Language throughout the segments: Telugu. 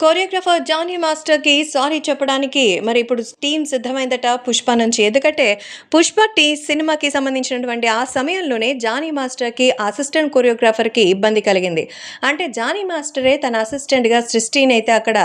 కొరియోగ్రాఫర్ జానీ మాస్టర్కి సారీ చెప్పడానికి మరి ఇప్పుడు టీం సిద్ధమైందట పుష్ప నుంచి. ఎందుకంటే పుష్ప టీ సినిమాకి సంబంధించినటువంటి ఆ సమయంలోనే జానీ మాస్టర్కి అసిస్టెంట్ కొరియోగ్రాఫర్కి ఇబ్బంది కలిగింది. అంటే జానీ మాస్టరే తన అసిస్టెంట్గా సృష్టిని అయితే అక్కడ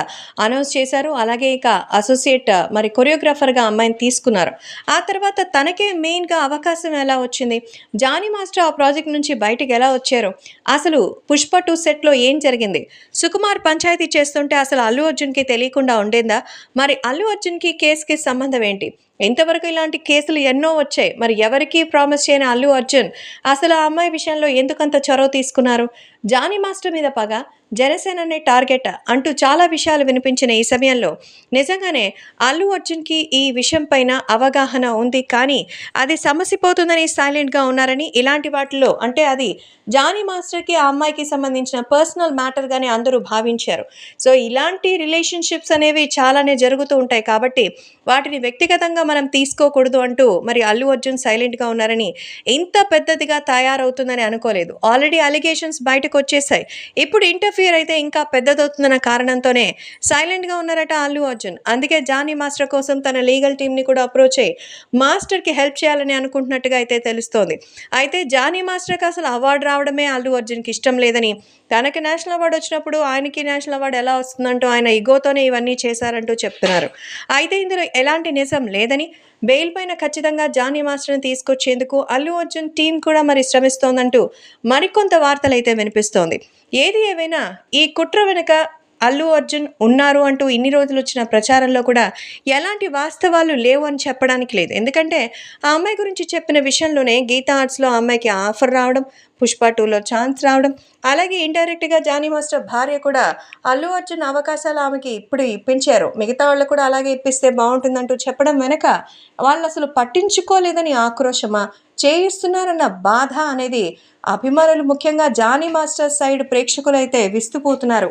అనౌన్స్ చేశారు. అలాగే ఇక అసోసియేట్ మరి కొరియోగ్రాఫర్గా అమ్మాయిని తీసుకున్నారు. ఆ తర్వాత తనకే మెయిన్గా అవకాశం ఎలా వచ్చింది? జానీ మాస్టర్ ఆ ప్రాజెక్ట్ నుంచి బయటకు ఎలా వచ్చారు? అసలు పుష్ప టూ సెట్లో ఏం జరిగింది? సుకుమార్ పంచాయతీ చేస్తుంటే అసలు అల్లు అర్జున్కి తెలియకుండా ఉండేందా? మరి అల్లు అర్జున్కి కేసుకి సంబంధం ఏంటి? ఇంతవరకు ఇలాంటి కేసులు ఎన్నో వచ్చాయి? మరి ఎవరికీ ప్రామిస్ చేయని అల్లు అర్జున్? అసలు ఆ అమ్మాయి విషయంలో ఎందుకంత చొరవ తీసుకున్నారు? జానీ మాస్టర్ మీద పగ జనసేననే టార్గెట్ అంటూ చాలా విషయాలు వినిపించిన ఈ సమయంలో. నిజంగానే అల్లు అర్జున్కి ఈ విషయం పైన అవగాహన ఉంది కానీ అది సమసిపోతుందని సైలెంట్గా ఉన్నారని ఇలాంటి వాటిలో అంటే అది జానీ మాస్టర్కి ఆ అమ్మాయికి సంబంధించిన పర్సనల్ మ్యాటర్గానే అందరూ భావించారు. సో ఇలాంటి రిలేషన్షిప్స్ అనేవి చాలానే జరుగుతూ ఉంటాయి కాబట్టి వాటిని వ్యక్తిగతంగా మనం తీసుకోకూడదు అంటూ మరి అల్లు అర్జున్ సైలెంట్గా ఉన్నారని ఇంత పెద్దదిగా తయారవుతుందని అనుకోలేదు. ఆల్రెడీ అలిగేషన్స్ బయటకు వచ్చేసాయి. ఇప్పుడు ఇంటర్ఫియర్ అయితే ఇంకా పెద్దదవుతుందన్న కారణంతోనే సైలెంట్గా ఉన్నారట అల్లు అర్జున్. అందుకే జానీ మాస్టర్ కోసం తన లీగల్ టీంని కూడా అప్రోచ్ అయ్యి మాస్టర్కి హెల్ప్ చేయాలని అనుకుంటున్నట్టుగా అయితే తెలుస్తోంది. అయితే జానీ మాస్టర్కి అసలు అవార్డు రావడమే అల్లు అర్జున్కి ఇష్టం లేదని తనకి నేషనల్ అవార్డు వచ్చినప్పుడు ఆయనకి నేషనల్ అవార్డు ఎలా వస్తుందంటూ ఆయన ఇగోతోనే ఇవన్నీ చేశారంటూ చెప్తున్నారు. అయితే ఇందులో ఎలాంటి నిజం లేదని బెయిల్ పైన ఖచ్చితంగా జానీ మాస్టర్ని తీసుకొచ్చేందుకు అల్లు అర్జున్ టీం కూడా మరి శ్రమిస్తోందంటూ మరికొంత వార్తలు అయితే వినిపిస్తోంది. ఏది ఏవైనా ఈ కుట్ర వెనుక అల్లు అర్జున్ ఉన్నారు అంటూ ఇన్ని రోజులు వచ్చిన ప్రచారంలో కూడా ఎలాంటి వాస్తవాలు లేవు అని చెప్పడానికి లేదు. ఎందుకంటే ఆ అమ్మాయి గురించి చెప్పిన విషయంలోనే గీతా ఆర్ట్స్లో ఆ అమ్మాయికి ఆఫర్ రావడం పుష్ప టూలో ఛాన్స్ రావడం అలాగే ఇండైరెక్ట్గా జానీ మాస్టర్ భార్య కూడా అల్లు అర్జున్ అవకాశాలు ఆమెకి ఇప్పుడు ఇప్పించారు. మిగతా వాళ్ళు కూడా అలాగే ఇప్పిస్తే బాగుంటుందంటూ చెప్పడం వెనక వాళ్ళు అసలు పట్టించుకోలేదని ఆక్రోశమా? చేయిస్తున్నారన్న బాధ అనేది అభిమానులు ముఖ్యంగా జానీ మాస్టర్ సైడ్ ప్రేక్షకులైతే విస్తుపోతున్నారు.